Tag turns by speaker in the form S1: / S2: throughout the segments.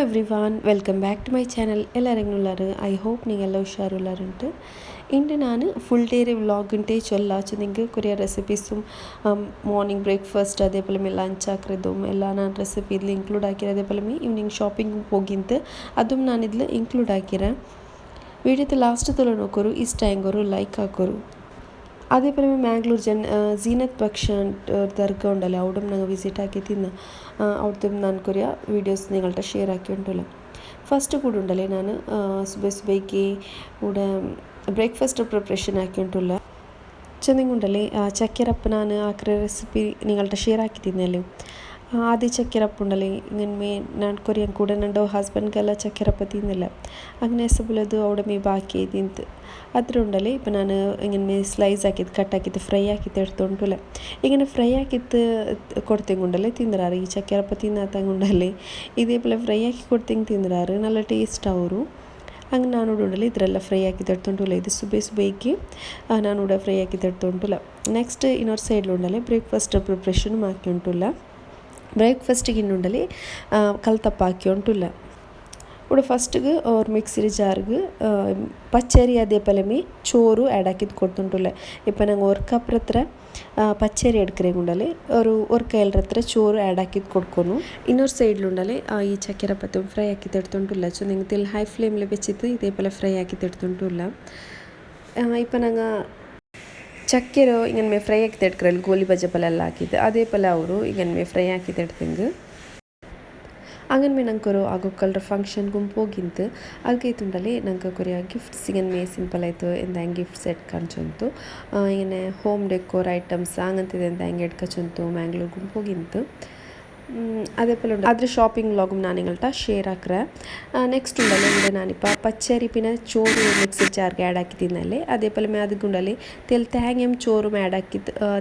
S1: hello everyone welcome back to my channel ಎಲ್ಲರಿಗೂ ಉಳ್ಳಾರು I hope ನೀವೆಲ್ಲ ಹುಷಾರು ಉಳ್ಳಾರುಂಟು ಇಂದು ನಾನು ಫುಲ್ ಡೇ ವ್ಲಾಗ್ ಉಂಟೆ ಚೊಲ್ಲಾಚು ನಿಂಗೆ ಕೊರಿಯ ರೆಸಿಪೀಸು ಮಾರ್ನಿಂಗ್ ಬ್ರೇಕ್ಫಾಸ್ಟ್ അതേപോലെ മേ ലഞ്ച് ആക്കുന്നതും എല്ലാം ഞാൻ റെസിപ്പി ഇതിൽ ഇൻക്ലൂഡ് ആക്കിയത് അതേപോലെ മേ ഈവനിങ് ഷോപ്പിംഗ് ಹೋಗಿಂತ അതും ನಾನು ഇതിൽ ಇನ್ಕ್ಲೂಡ್ ಹಾಕಿರ ವಿಡಿಯೋದ ಲಾಸ್ಟ್ ತೊಲೆ ನೋಕೋರು ಇಷ್ಟ ಹೆಂಗೋರು ಲೈಕ್ ಹಾಕೋರು അതേപോലെ മാംഗ്ലൂർ ജൻ സീനത്ത് ഭക്ഷണം ദർഗ ഉണ്ടല്ലോ അവിടെ ഞങ്ങൾ വിസിറ്റ് ആക്കി തിന്ന് അവിടുത്തെ നനക്കൊരു വീഡിയോസ് നിങ്ങളുടെ ഷെയർ ആക്കി ഫസ്റ്റ് കൂടെ ഉണ്ടല്ലേ ഞാൻ സുബൈ സുബൈക്ക് ഇവിടെ ബ്രേക്ക്ഫാസ്റ്റ് പ്രിപ്പറേഷൻ ആക്കി ചെന്നിങ്ങുണ്ടല്ലേ ചക്കരപ്പനാണ് ഞാൻ റെസിപ്പി നിങ്ങളുടെ ഷെയർ ആക്കി തിന്നല്ലേ. ആദ്യ ചക്കിരപ്പുണ്ടല്ലേ ഇങ്ങനെ ನಾಡ್ಕೊರಿಯಂಗೆ ಕೂಡ ನಂಡು ಹಸ್ಬೆಂಡ್ಗೆಲ್ಲ ಚಕ್ಕೆರಪ್ಪ ತಿಂದಿಲ್ಲ ಹಂಗೆ ಎಸಬಲದು ಅವಡ ಮೇ ಬಾಕಿ ತಿಂತು ಅದರುಂಡಲೆ ಇಪ್ಪ ನಾನು ಇങ്ങനെ ಸ್ಲೈಸ್ ಹಾಕಿದ್ದು ಕಟ್ ಹಾಕಿದ್ದು ಫ್ರೈ ಹಾಕಿದ್ದು ಎಡ್ತೊಂಟುಲೆ ഇങ്ങനെ ഫ്രൈ ആക്കിത്ത് കൊടുത്തെങ്കുണ്ടല്ലേ തിന്നറാറ് ഈ ചക്കരപ്പ തിന്നാത്തങ്കുണ്ടല്ലേ ഇതേപോലെ ഫ്രೈ ആക്കി കൊടുത്തെങ്കിൽ തിന്നറാറ് നല്ല ടേസ്റ്റ് ಅವರು. ಹಂಗೆ ನಾನು ನೋಡೋಡಲ್ಲ ಇದರೆಲ್ಲ ಫ್ರೈ ಹಾಕಿ ತಡ್ತೊಂಟುಲ್ಲ ಇದು ಸುಬೆ ಸುಬೇಕಿ ನಾನು ಕೂಡ ಫ್ರೈ ಹಾಕಿ ತಡ್ತೊಂಟುಲ್ಲ ನೆಕ್ಸ್ಟ್ ಇನ್ನೊಂದು ಸೈಡ್ ಉಂಡಲ್ಲ ಬ್ರೇಕ್ಫಾಸ್ಟ್ ಪ್ರಿಪ್ರೇಷನ್ ಉಂಟುಲ್ಲ. ബ്രേക്ക്ഫാസ്റ്റ് കിന്നുണ്ടൽ കൽത്തപ്പാക്കിയോണ്ടില്ല ഇവിടെ ഫസ്റ്റ് ഓർ മിക്സിൽ ജാർക്ക് പച്ചരി അതേപോലെ മീ ചോറും ആഡാക്കി കൊടുത്തിട്ടുള്ള ഇപ്പം ഞങ്ങൾ ഒർക്കപ്പുറത്ര പച്ചരി എടുക്കുകയും കൊണ്ടാൽ ഒരു ഒർക്കയിലത്ര ചോറ് ആഡാക്കി കൊടുക്കുന്നു. ഇന്നൊരു സൈഡിലുണ്ടാൽ ഈ ചക്കരപ്പത്തും ഫ്രൈ ആക്കി തെടുത്തോണ്ടില്ല സോ നിങ്ങൾ ഹൈ ഫ്ലെയിമിൽ വെച്ചിട്ട് ഇതേപോലെ ഫ്രൈ ആക്കി തെടുത്തോണ്ടില്ല ഇപ്പം ഞങ്ങൾ ಚಕ್ಕೆರು ಇಂಗನ್ ಮೇ ಫ್ರೈ ആക്കി തെടുക്കറല്ല ಗೋಲಿ ബജ പോലെ ಎಲ್ಲ ಹಾಕಿದ್ದೆ, ಅದೇ ಪಲ ಅವರು ಈಗನ್ಮೆ ಫ್ರೈ ಹಾಕಿ ತೆಡ್ತಂಗೆ ಅಂಗನ್ಮೆ ನಂಗೆ ಆಗೋ ಕಲ್ರ ಫಂಕ್ಷನ್ ಗುಂಪೋಗಿಂತ್ ಹೋಗಿಂತು. ಅಲ್ಗೈತುಂಡಲ್ಲಿ ನಂಗೆ ಕೊರಿಯ ಗಿಫ್ಟ್ಸ್ ಮೇ ಸಿಂಪಲ್ ಆಯಿತು ಎಂದ ಹೆಂಗೆ ಗಿಫ್ಟ್ ಸೆಟ್ ಕಾಣ್ಚಂತು ಹೋಮ್ ಡೆಕೋರ್ ಐಟಮ್ಸ್ ಹಂಗಂತಿದೆ ಅಂತ ಹೆಂಗೆ ಇಟ್ಕೊಚಂತು ಮ್ಯಾಂಗ್ಳೂರ್ ಗುಂಪು ಹೋಗಿಂತು. അതേപോലെ ഉണ്ട് അതൊരു ഷോപ്പിംഗ് വ്ളോഗും ഞാൻ നിങ്ങളുടെ ഷെയർ ആക്കുക നെക്സ്റ്റ് ഉണ്ടല്ലോ ഇവിടെ ഞാനിപ്പോൾ പച്ചരി പിന്നെ ചോറ് മിക്സി ജാർക്ക് ആഡ് ആക്കി തിന്നല്ലേ അതേപോലെ അതുകൊണ്ടല്ലേ തെൽ തേങ്ങയും ചോറും ആഡ് ആക്കി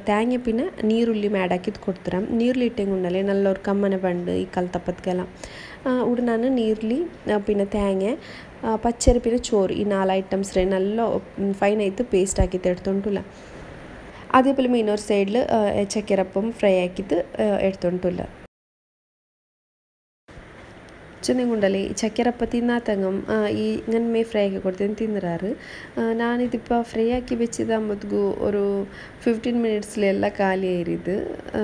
S1: തേങ്ങ പിന്നെ ನೀರುಳ್ಳಿ ಆ್ಯಡ್ ಹಾಕಿದ್ದು ಕೊಡ್ತಾರೆ ನೀರುಳ್ಳಿ ಇಟ್ಟಂಗುಂಡಲ್ಲೇ ನಲ್ಲೊರು ಕಮ್ಮನ ಬಂಡು ಈ ಕಲ್ತಪ್ಪತ್ಗೆಲ್ಲ ഇവിടെ ನಾನು ನೀರುಳ್ಳಿ പിന്നെ തേങ്ങ പച്ചരി പിന്നെ ചോറ് ഈ നാല് ഐറ്റംസ് നല്ല ഫൈനായിട്ട് പേസ്റ്റ് ആക്കി എടുത്തോണ്ടില്ല അതേപോലെ മെയിനൊരു സൈഡിൽ ചക്കരപ്പം ഫ്രൈ ആക്കിയിട്ട് എടുത്തോണ്ടില്ല ചുന്നിങ്ങുണ്ടല്ലേ ഈ ചക്കരപ്പ തിന്നാത്തങ്ങം ഈ ഇങ്ങനെ മേ ഫ്രൈ ആക്കി കൊടുത്തതിന് തിന്നറാറ് ഞാനിതിപ്പോൾ ഫ്രൈ ആക്കി വെച്ചതാകുമ്പോഴത്തേക്കും ഒരു ಫಿಫ್ಟೀನ್ ಮಿನಿಟ್ಸ್ಲೆಲ್ಲ ಖಾಲಿ ಆಯಿರಿದು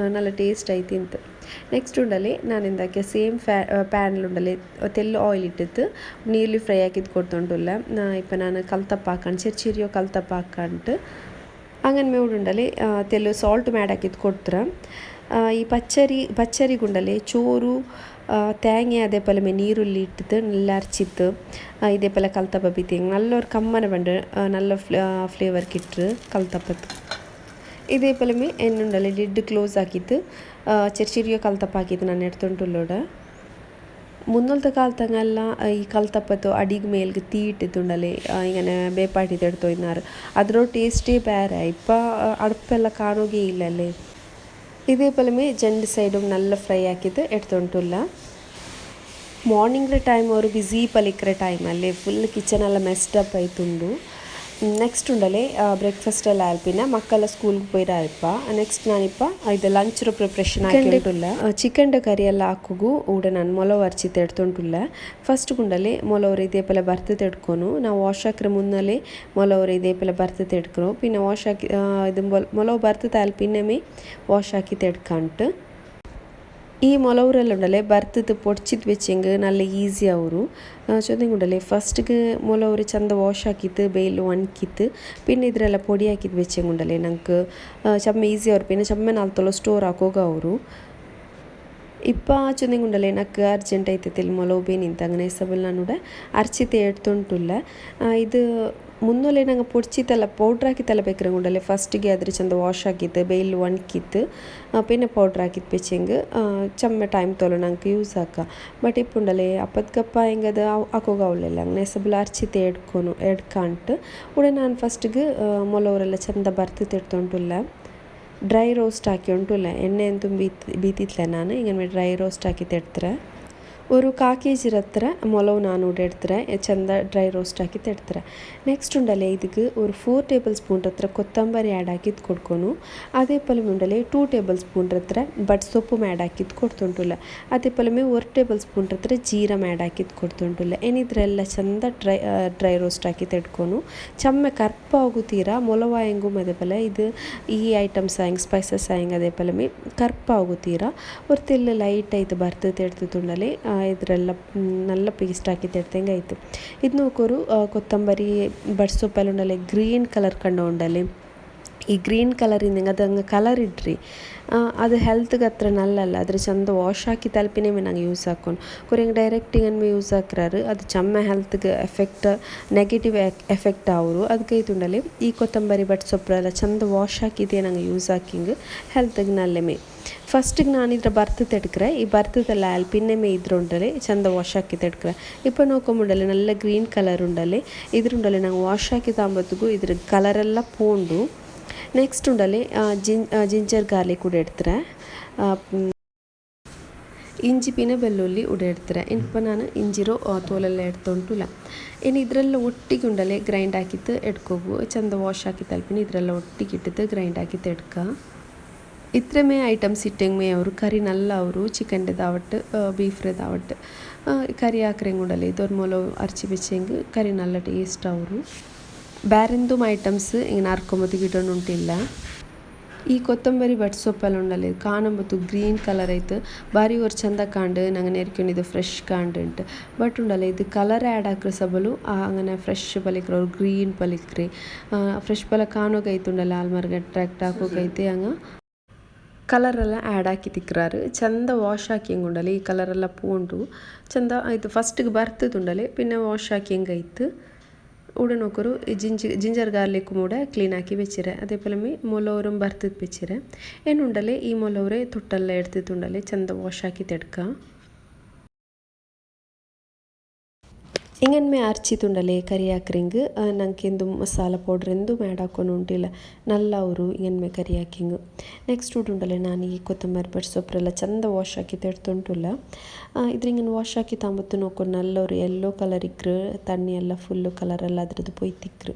S1: നല്ല ಟೇಸ್ಟಾಗಿ ತಿಂತು ನೆಕ್ಸ್ಟ್ ಉಂಡಲೆ ನಾನು ಎಂದಾಕೆ ಸೇಮ್ ಫ್ಯಾ ಪ್ಯಾನ್ಲುಂಡಲೆ ತೆಲ್ಲು ಆಯಿಲ್ ಇಟ್ಟಿತ್ತು ನೀರ್ಲಿ ಫ್ರೈ ಹಾಕಿದ್ದು ಕೊಡ್ತೊಂಡುಲ್ಲ ಇಪ್ಪ ನಾನು ಕಲ್ತಪ್ಪ ಹಾಕೊಂಡು ಚೆರಿ ಚೆರಿಯೋ ಕಲ್ತಪ್ಪ ಹಾಕೊಂಡು അങ്ങനെ ಮೇವುಡುಂಡಲೆ ತೆಲ್ಲು ಸಾಲ್ಟ್ ಮ್ಯಾಡ್ ಹಾಕಿದ್ದು ಕೊಡ್ತಾರೆ ಈ ಪಚ್ಚರಿ ಪಚ್ಚರಿ ಗುಂಡಲೆ ಚೋರು തേങ്ങ അതേപോലെ മെനീരുള്ളി ഇട്ടത് നല്ല അരച്ചിത്ത് ഇതേപോലെ കൽത്തപ്പ പിത്തിങ് നല്ലൊരു കമ്മന വേണ്ട നല്ല ഫ്ലേവർ കിട്ടു കൽത്തപ്പത്ത് ഇതേപോലെ എന്നുണ്ടല്ലോ ലിഡ് ക്ലോസ് ആക്കിയിട്ട് ചെറിയ ചെറിയ കൽത്തപ്പാക്കിയത് ഞാൻ എടുത്തുകൊണ്ടുള്ളൂടെ മുന്നത്തെ കാലത്തങ്ങല്ല ഈ കൽത്തപ്പത്തോ അടി മേൽക്ക് തീയിട്ടിട്ടുണ്ടല്ലേ ഇങ്ങനെ ബേപ്പാട്ടിത്തെടുത്തു ഇന്നാറ് അതിലോ ടേസ്റ്റേ വേറെ. ഇപ്പം അടുപ്പെല്ലാം കാണുകയില്ലല്ലേ. ഇതേപോലെ രണ്ട് സൈഡും നല്ല ഫ്രൈ ആക്കിയിട്ട് എടുത്തോണ്ടില്ല ಮಾರ್ನಿಂಗ್ ಟೈಮ್ ಅವರು ಬಿಸಿ ಪಲಿಕ್ರೆ ಟೈಮಲ್ಲಿ ಫುಲ್ ಕಿಚನ್ ಎಲ್ಲ ಮೆಸ್ಡ್ ಅಪ್ ಆಯ್ತುಂಡು ನೆಕ್ಸ್ಟ್ ಉಂಡಲೆ ಬ್ರೇಕ್ಫಾಸ್ಟ್ ಎಲ್ಲ ಆಲ್ಪಿನ ಮಕ್ಕಳ ಸ್ಕೂಲ್ಗೆ ಪೋಯಿರ ಅಲ್ಪ ನೆಕ್ಸ್ಟ್ ನಾನಿಪ್ಪ ಇದು ಲಂಚ್ ಪ್ರಿಪ್ರೇಷನ್ ಹಾಕಿಟ್ಟುಲ್ಲ ಚಿಕನ್ ಕರಿ ಎಲ್ಲ ಹಾಕುಗು ಊಡ ನಾನು ಮೊಲ ಅರ್ಚಿ ತೆಡ್ತೊಂಟುಲ್ಲ. ಫಸ್ಟ್ ಗುಂಡಲೆ ಮೊಲವರು ಇದೇ ಪಲ ಬರ್ತು ತೆಡ್ಕೊನು. ನಾವು ವಾಶ್ ಹಾಕ್ರೆ ಮುನ್ನಲೆ ಮೊಲವರು ಇದೇ ಪಲ ಬರ್ತು ತೆಡ್ಕೊನು ಪಿನ್ನ ವಾಶ್ ಹಾಕಿ ಇದು ಮೊಲವ್ ಬರ್ತು ತಾಲ್ ಪಿನ್ನಮೇ ವಾಶ್ ಹಾಕಿ ತೆಡ್ಕಂಟು. ఈ మొలవరలు ఉండాలి భర్తది పొడిచిದ್ ವೆಚ್ಚಿಂಗ್ ನಲ್ಲ ಈಸಿ ಅವರು ಜೊತೆಗೆ ಉಂಡಲೆ ಫಸ್ಟ್ಗೆ ಮೊಲವರಿ ಚಂದ ವಾಶ್ ಹಾಕಿತ್ತು ಬೇಯ್ಲು ಒಣಕಿತ್ತು ಪಿನ್ನ ಇದರೆಲ್ಲ ಪೊಡಿ ಹಾಕಿದ್ ವೆಚ್ಚಿಂಗ್ ಉಂಡಲೆ ನಂಗೆ ಚಮ್ಮ ಈಸಿ ಅವ್ರು ಪಿನ್ನ ಚಮ್ಮ ನಾಲ್ತೊಲ ಸ್ಟೋರ್ ಹಾಕೋಗ ಅವರು ಇಪ್ಪ ಚೊಂದಿಂಗುಂಡಲೆ ನಕ್ಕು ಅರ್ಜೆಂಟ್ ಐತೈತಿಲ್ ಮೊಲವು ಬೇನಿಂತ അങ്ങനെ ಸಬಲ್ ನಾನು ಅರ್ಚಿತೆ ಎಡ್ತುಂಟುಲ್ಲ ಇದು ಮುನ್ನೊಲೆ ನಂಗೆ പൊടിച്ചിത്തല്ല ಪೌಡ್ರ್ ಹಾಕಿತ್ತಲ್ಲ ಬೇಕ್ರಂಗುಂಡಲೆ ಫಸ್ಟಿಗೆ ಅದ್ರ ಚಂದ ವಾಶ್ ಆಗಿತ್ತು ಬೇಲ್ ಒಣಕಿತ್ತು പിന്നെ ಪೌಡ್ರ್ ಹಾಕಿತ್ತು ಬೆಚ್ಚಂಗೆ ಚಮ್ಮೆ ಟೈಮ್ ತೊಲು ನಂಗೆ ಯೂಸ್ ಹಾಕ ಬಟ್ ಇಪ್ಪುಂಡಲೆ ಅಪ್ಪದ್ಕಪ್ಪ ಹೆಂಗದ ಹಾಕೋಗವಳಿಲ್ಲ ಹಂಗೆ ನೆಸಬುಲ ಅರ್ಚಿತೆ ಎಡ್ಕೊನು ಎಡ್ಕಂಟು ಉಡೆ ನಾನು ಫಸ್ಟಿಗೆ ಮೊಲವರೆಲ್ಲ ಚಂದ ಬರ್ತಿತ್ತು ಎಡ್ತೊಂಟುಲ್ಲ ಡ್ರೈ ರೋಸ್ಟ್ ಹಾಕಿ ಉಂಟುಲ್ಲ ಎಣ್ಣೆ ಅಂತೂ ಬೀತ್ ಬೀತಿತ್ತಲ್ಲ ನಾನು? ಹಿಂಗೆ ಡ್ರೈ ರೋಸ್ಟ್ ಹಾಕಿ ತೆಡ್ತಾರೆ ഒരു കാ ಕೆ ಜಿ ಹತ್ರ ಮೊಲವು ನಾನು ಉಡೆಡ್ತಾರೆ ಚಂದ ಡ್ರೈ ರೋಸ್ಟ್ ಹಾಕಿ ತೆಡ್ತಾರೆ ನೆಕ್ಸ್ಟ್ ಉಂಡಲೆ ಇದಕ್ಕೆ ഒരു ಫೋರ್ ಟೇಬಲ್ ಸ್ಪೂನ್ ಹತ್ರ ಕೊತ್ತಂಬರಿ ಆ್ಯಡ್ ಹಾಕಿದ್ದು ಕೊಡ್ಕೊನು ಅದೇ ಪಲಮೆ ಉಂಡಲೆ ಟೂ ಟೇಬಲ್ ಸ್ಪೂನ್ ಹತ್ರ ಬಟ್ ಸೊಪ್ಪು ಮ್ಯಾಡ್ ಹಾಕಿದ್ದು ಕೊಡ್ತುಂಟುಲ್ಲ ಅದೇ ಪಲಮೆ ಒಂದು ಟೇಬಲ್ ಸ್ಪೂನ್ ಹತ್ರ ಜೀರಾ ಮ್ಯಾಡ್ ಹಾಕಿದ್ದು ಕೊಡ್ತುಂಟುಲ್ಲ ಏನಿದ್ರೆಲ್ಲ ಚಂದ ಡ್ರೈ ಡ್ರೈ ರೋಸ್ಟ್ ಹಾಕಿ ತೆಡ್ಕೊನು ಚಮ್ಮೆ ಕರ್ಪ ಆಗುತ್ತೀರ ಮೊಲವಾಯಂಗು ಮದೆ ಪಲ ಇದು ಈ ಐಟಮ್ಸ್ ಆಯಂಗ್ ಸ್ಪೈಸಸ್ ಆಯಂಗ್ ಅದೇ ಪಲಮೆ ಕರ್ಪ ಆಗುತ್ತೀರ ഒരു തെല്ല് ലൈറ്റായിട്ട് വറുത്ത് എടുത്തിട്ടുണ്ടല്ലേ ಇದರೆಲ್ಲ ನಲ್ಲ ಪೇಸ್ಟ್ ಹಾಕಿದ್ದಿರ್ತೇಂಗೆ ಆಯಿತು ಇದು ಕೊರು ಕೊತ್ತಂಬರಿ ಬಡ್ಸೊಪ್ಪೆಲ್ಲ ಉಂಡಲೆ ಗ್ರೀನ್ ಕಲರ್ ಕಂಡ ಉಂಡಲೆ ಈ ಗ್ರೀನ್ ಕಲರಿಂದ ಅದಂಗೆ ಕಲರ್ ಇಡ್ರಿ. ಅದು ಹೆಲ್ತ್ಗೆ ಹತ್ರ ನಲ್ಲಲ್ಲ ಅದ್ರ ಚಂದ ವಾಶ್ ಹಾಕಿ ತಲುಪಿನೇ ನಂಗೆ ಯೂಸ್ ಹಾಕೊಂಡು ಕೊರೆಂಗೆ ಡೈರೆಕ್ಟ್ ಏನು ಯೂಸ್ ಹಾಕ್ರಾರು, ಅದು ಚಮ್ಮ ಹೆಲ್ತ್ಗೆ ಎಫೆಕ್ಟ್ ನೆಗೆಟಿವ್ ಎಫೆಕ್ಟ್ ಅವರು. ಅದಕ್ಕೆ ತುಂಡಲಿ ಈ ಕೊತ್ತಂಬರಿ ಬಟ್ ಸೊಪ್ಪರೆಲ್ಲ ಚಂದ ವಾಶ್ ಹಾಕಿದೆ ನಂಗೆ ಯೂಸ್ ಹಾಕಿಂಗ್ ಹೆಲ್ತ್ಗೆ ನಲ್ಲೆ ಮೇ ಫಸ್ಟಿಗೆ ನಾನು ಇದ್ರ ಬರ್ತು ತೆಡ್ಕ್ರೆ, ಈ ಬರ್ತದಲ್ಲ ಅಲ್ಲಿ ಪಿನ್ನೆ ಮೇ ಇದ್ರುಂಡಲೆ ಚಂದ ವಾಶ್ ಹಾಕಿ ತೆಡ್ಕ್ರೆ. ಇಪ್ಪ ನೋಕೊಂಬುಂಡಲೆ ನಲ್ಲ ಗ್ರೀನ್ ಕಲರ್ ಉಂಡಲೆ ಇದ್ರುಂಡಲೆ ನಂಗೆ ವಾಶ್ ಹಾಕಿ ತಾಂಬತ್ತಿಗೂ ಇದ್ರ ಕಲರೆಲ್ಲ ಪೋಂಡು. ನೆಕ್ಸ್ಟ್ ಉಂಡಲೆ ಜಿನ್ ಜಿಂಜರ್ ಗಾರ್ಲಿಕ್ ಕೂಡ ಇಡ್ತಾರೆ. ಇಂಜಿ ಪಿನ ಬೆಳ್ಳುಳ್ಳಿ ಉಡೆಡ್ತಾರೆ ಇನ್ಪ ನಾನು ಇಂಜಿರೋ ತೋಲೆಲ್ಲ ಎಡ್ತೊಂಟುಲ ಇನ್ನು ಇದರೆಲ್ಲ ಒಟ್ಟಿಗೆ ಉಂಡಲೆ ಗ್ರೈಂಡ್ ಹಾಕಿತ್ತು, ಎಡ್ಕೋಗು. ಚಂದ ವಾಶ್ ಹಾಕಿ ತಲ್ಪಿನಿ, ಇದರೆಲ್ಲ ಒಟ್ಟಿಗೆ ಇಟ್ಟಿದ್ದು ಗ್ರೈಂಡ್ ಹಾಕಿತ್ತು ಎಡ್ಕ ಇತ್ರ ಮೇ ಐಟಮ್ಸ್ ಇಟ್ಟಂಗೆ ಮೇ ಅವರು, ಕರಿ ನಲ್ಲ ಅವರು ಚಿಕನ್ ದಾವಟ್ ಬೀಫ್ ದಾವಟ್. ಕರಿ ಹಾಕ್ರಂಗೆ ಉಂಡಲೆ ಇದೊಂದು ಮೊಲ ಅರ್ಚಿ ಬೆಚ್ಚಂಗೆ, ಕರಿ ನಲ್ಲ ಟೇಸ್ಟ್ ಅವರು. ಬೇರೆಂದುം ಐಟಮ್ಸ್ ഇങ്ങനെ അറക്കുമ്പത്ത് കിട്ടണുണ്ടില്ല ಈ ಕೊತ್ತಂಬರಿ ಬಟ್ ಸೊಪ್ಪೆಲ್ಲ ಉಂಡಲ್ಲ ಕಾಣಂಬತ್ತು ಗ್ರೀನ್ ಕಲರ್ ಆಯ್ತು ಬಾರಿ ಒರ್ ಚಂದ ಕಾಂಡು, ನಂಗೆ ನೆರ್ಕೊಂಡು ಇದು ಫ್ರೆಶ್ ಕಾಂಡು ಉಂಟು. ಬಟ್ ಉಂಡಲ್ಲ ಇದು ಕಲರ್ ಆ್ಯಡ್ ಹಾಕ್ರೆ ಸಬಲು ಅಂಗನೆ ಫ್ರೆಶ್ ಪಲಿಕ್ರೆ, ಅವ್ರು ಗ್ರೀನ್ ಪಲಿಕ್ರಿ. ಫ್ರೆಶ್ ಪಲ ಕಾಣೋಗೈತು ಉಂಡಲ್ಲ ಆಲ್ಮರ್ಗೆ ಅಟ್ರಾಕ್ಟ್ ಹಾಕೋಗೈತೆ ಹಂಗ. ಕಲರೆಲ್ಲ ಆ್ಯಡ್ ಹಾಕಿ ತಿಕ್ರಾರು. ಚಂದ ವಾಶ್ ಹಾಕಿ ಹೆಂಗುಂಡಲ್ಲ ಈ ಕಲರೆಲ್ಲ ಪೂಂಡು. ಚಂದ ಆಯಿತು ಫಸ್ಟಿಗೆ ಬರ್ತದುಂಡಲೆ ಪಿನ್ನೆ ವಾಶ್ ಹಾಕಿ ಹೆಂಗಾಯ್ತು ಉಡನೊಕರು ಜಿಂಜಿ ಜಿಂಜರ್ ಗಾರ್ಲಿಕ್ ಮೂಡ ಕ್ಲೀನ್ ಹಾಕಿ ಬೆಚ್ಚಿರೆ ಅದೇ ಪಲಮಿ ಮೊಲೋವ್ರಂ ಬರ್ತಿದ್ ಬೆಚ್ಚಿರೆ ಏನುಂಡಲೆ ಈ ಮೊಲೋವ್ರೆ ತೊಟ್ಟಲ್ಲ ಎಡ್ತಿತ್ತುಂಡಲೆ ಚಂದ ವಾಶ್ ಹಾಕಿ ತೆಡ್ಕ ಕರಿ ಹಾಕ್ರಿಂಗ್ ನಂಗೆಂದು ಮಸಾಲ ಪೌಡ್ರ್ ಎಂದು ಮ್ಯಾಡ್ ಹಾಕೊಂಡು ಉಂಟಿಲ್ಲ. ನಲ್ಲ ಅವರು ಇಂಗನ್ಮೆ ಕರಿ ಹಾಕಿಂಗ್ ನೆಕ್ಸ್ಟ್ ಉಂಡಲೆ ನಾನು ಈ ಕೊತ್ತಂಬರಿ ಬಡ್ ಸೊಪ್ಪರೆಲ್ಲ ಚಂದ ವಾಶ್ ಹಾಕಿ ತೆಡ್ತುಂಟುಲ್ಲ. ಇದ್ರಿಂಗನ್ ವಾಶ್ ಹಾಕಿ ತಾಂಬತ್ತು ನೋಕೊಂಡು ನಲ್ಲವರು ಎಲ್ಲೋ ಕಲರ್ ಇಕ್ಕರು ತಣ್ಣಿ ಎಲ್ಲ ಫುಲ್ಲು ಕಲರೆಲ್ಲ ಅದ್ರದ್ದು ಪೊಯ್ತಿಕ್ರು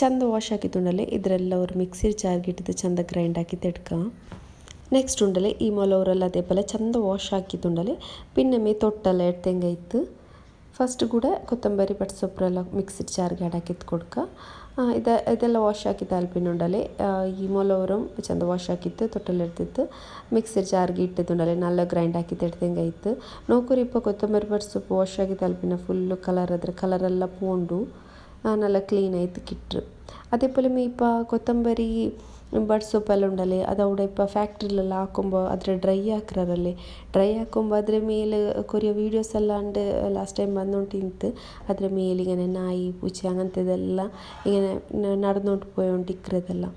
S1: ಚಂದ ವಾಶ್ ಹಾಕಿತ್ತುಂಡಲೆ ಇದರೆಲ್ಲ ಅವ್ರು ಮಿಕ್ಸಿರ್ ಜಾರ್ಗಿಟ್ಟಿದ್ದು ಚಂದ ಗ್ರೈಂಡ್ ಹಾಕಿ ತೆಡ್ಕ. ನೆಕ್ಸ್ಟ್ ಉಂಡಲೆ ಈ ಮೊಲವರೆಲ್ಲ ಅದೇ ಪಲ ಚಂದ ವಾಶ್ ಹಾಕಿ ತುಂಡಲೆ, ಪಿನ್ನಮೆ ತೊಟ್ಟಲ್ಲ ಎಡ್ತೆಂಗೈತು ಫಸ್ಟ್ ಕೂಡ ಕೊತ್ತಂಬರಿ ಬಟ್ ಸೊಪ್ಪರೆಲ್ಲ ಮಿಕ್ಸಿಡ್ ಜಾರ್ಗೆ ಹಾಡಾಕಿ ಕೊಡ್ಕ. ಇದ, ಇದೆಲ್ಲ ವಾಶ್ ಹಾಕಿದ್ದೆ ಅಲ್ಪಿನುಂಡಲೆ ಈ ಮೊಲವರಂ ಚಂದ ವಾಶ್ ಹಾಕಿತ್ತು, ತೊಟ್ಟಲ್ಲಿ ಇರ್ತಿತ್ತು ಮಿಕ್ಸರ್ ಜಾರ್ಗೆ ಇಟ್ಟಿದ್ದುಂಡಲೆ ನಲ್ಲ ಗ್ರೈಂಡ್ ಹಾಕಿದ್ದು ಎಡ್ದಂಗೆ ಆಯ್ತು. ನೋಕೂರಿ ಇಪ್ಪ, ಕೊತ್ತಂಬರಿ ಬಟ್ ಸೊಪ್ಪು ವಾಶ್ ಆಗಿದ್ದ ಅಲ್ಪಿನ ಫುಲ್ಲು ಕಲರ್ ಅದ್ರ ಕಲರೆಲ್ಲ ಪೂಂಡು. ನಲ್ಲ ಕ್ಲೀನ್ ಆಯ್ತು ಕಿಟ್ರು. ಅದೇ ಪೊಲೆ ಇಪ್ಪ, ಕೊತ್ತಂಬರಿ ബഡ് സോപ്പ് എല്ലാം ഉണ്ടല്ലേ? അതവിടെ ഇപ്പോൾ ഫാക്ടറിയിലെല്ലാം ആക്കുമ്പോൾ അത് ഡ്രൈ ആക്കാറല്ലേ ഡ്രൈ ആക്കുമ്പോൾ അതിൽ മേലെ കൊറിയ വീഡിയോസ് അല്ലാണ്ട് ലാസ്റ്റ് ടൈം വന്നുകൊണ്ട് തിന്നിട്ട് അതിൽ മേലിങ്ങനെ നായി പൂച്ച അങ്ങനത്തെ ഇതെല്ലാം ഇങ്ങനെ നടന്നുകൊണ്ട് പോയോണ്ട് ഇക്കറതെല്ലാം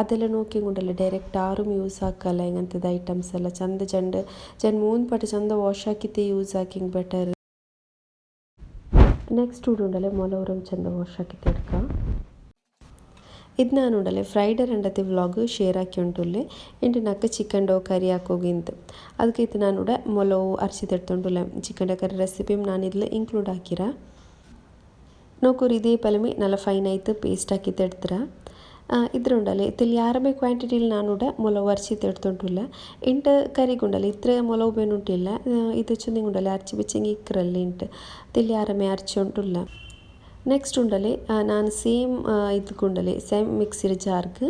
S1: അതെല്ലാം നോക്കിയും കൊണ്ടല്ലേ ഡയറക്റ്റ് ആറും യൂസ് ആക്കല്ല ഇങ്ങനത്തെ ഐറ്റംസ് അല്ല ചന്ത ചണ്ട് ഞാൻ മൂന്ന് പട്ട് ചന്ത വാഷ് ആക്കിത്തെ യൂസ് ആക്കിങ് ബെറ്റർ നെക്സ്റ്റ് ഉണ്ടല്ലേ മുലോറും ചന്ത വാഷാക്കിത്തെ എടുക്കാം. ಇದು ನಾನು ಉಂಡಲೆ ಫ್ರೈಡೇ ರಂಡತೆ ವ್ಲಾಗ್ ಶೇರ್ ಹಾಕಿ ಉಂಟುಲ್ಲೆ ಎಂಟು ನಕ್ಕ ಚಿಕನ್ ಡೋ ಕರಿ ಹಾಕೋಗಿಂತು ಅದಕ್ಕೆ ಇದು ನಾನು ಉಡ ಮೊಲವು ಅರ್ಸಿ ತೆಡ್ತೊಂಡುಲ್ಲೆ ಚಿಕನ್ ಡೋ ಕರಿ ರೆಸಿಪಿ ನಾನು ಇದ್ಲ ಇನ್ಕ್ಲೂಡ್ ಹಾಕಿರ ನೋಕೂರು ಇದೇ ಪಲಮಿ ನಲ್ಲ ಫೈನ್ ಆಯ್ತು ಪೇಸ್ಟ್ ಹಾಕಿ ತೆಡ್ತೀರ ಇದ್ರುಂಡಲೆ ಇತ್ತಲ್ಲಿ ಯಾರಮೆ ಕ್ವಾಂಟಿಟಿಲಿ ನಾನುಡ ಮೊಲವು ಅರ್ಚಿ ತೆಡ್ತೊಂಟುಲ್ಲ ಇಂಟ ಕರಿಗುಂಡಲೆ ಇತ್ರ ಮೊಲವು ಬೇನುಂಟಿಲ್ಲ ಇದು ಚುಂದಿಂಗುಂಡಲೆ ಅರ್ಚಿ ಬೆಚ್ಚಂಗಿ ಇಕ್ಕರಲ್ಲಿ ಇಂಟ್ ತಿಲ್ಲಿ ಯಾರಮೆ ಅರ್ಚಿ ಉಂಟುಲ್ಲ നെക്സ്റ്റ് ഉണ്ടല്ലേ? ഞാൻ സെയിം ഇത് കൊണ്ടല്ലേ സെയിം മിക്സിർ ജാർക്ക്